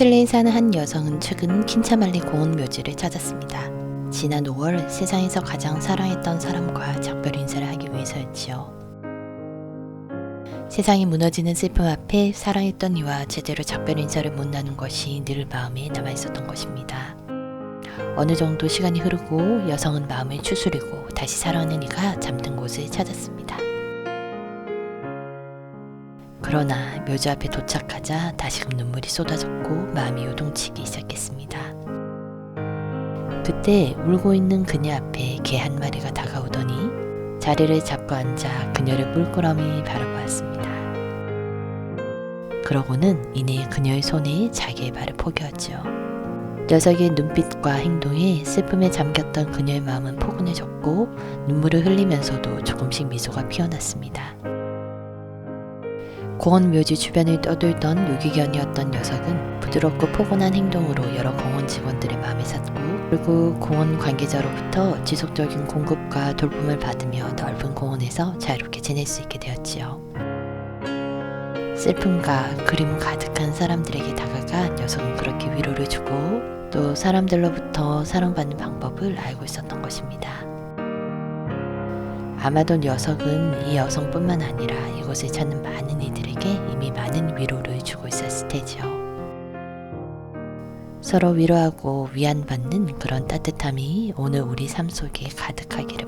칠레에 사는 한 여성은 최근 킨차말리 고운 묘지를 찾았습니다. 지난 5월 세상에서 가장 사랑했던 사람과 작별 인사를 하기 위해서였지요. 세상이 무너지는 슬픔 앞에 사랑했던 이와 제대로 작별 인사를 못 나눈 것이 늘 마음에 남아 있었던 것입니다. 어느 정도 시간이 흐르고 여성은 마음을 추스리고 다시 사랑하는 이가 잠든 곳을 찾았습니다. 그러나 묘지 앞에 도착하자 다시금 눈물이 쏟아졌고 마음이 요동치기 시작했습니다. 그때 울고 있는 그녀 앞에 개 한 마리가 다가오더니 자리를 잡고 앉아 그녀를 뿔끄러미 바라보았습니다. 그러고는 이내 그녀의 손에 자기의 발을 포개었지요. 녀석의 눈빛과 행동에 슬픔에 잠겼던 그녀의 마음은 포근해졌고 눈물을 흘리면서도 조금씩 미소가 피어났습니다. 공원 묘지 주변을 떠돌던 유기견이었던 녀석은 부드럽고 포근한 행동으로 여러 공원 직원들의 마음을 샀고 그리고 공원 관계자로부터 지속적인 공급과 돌봄을 받으며 넓은 공원에서 자유롭게 지낼 수 있게 되었지요. 슬픔과 그림 가득한 사람들에게 다가가 녀석은 그렇게 위로를 주고 또 사람들로부터 사랑받는 방법을 알고 있었던 것입니다. 아마도 녀석은 이 여성뿐만 아니라 이곳을 찾는 많은 이들에게 이미 많은 위로를 주고 있었을 테지요. 서로 위로하고 위안받는 그런 따뜻함이 오늘 우리 삶 속에 가득하기를.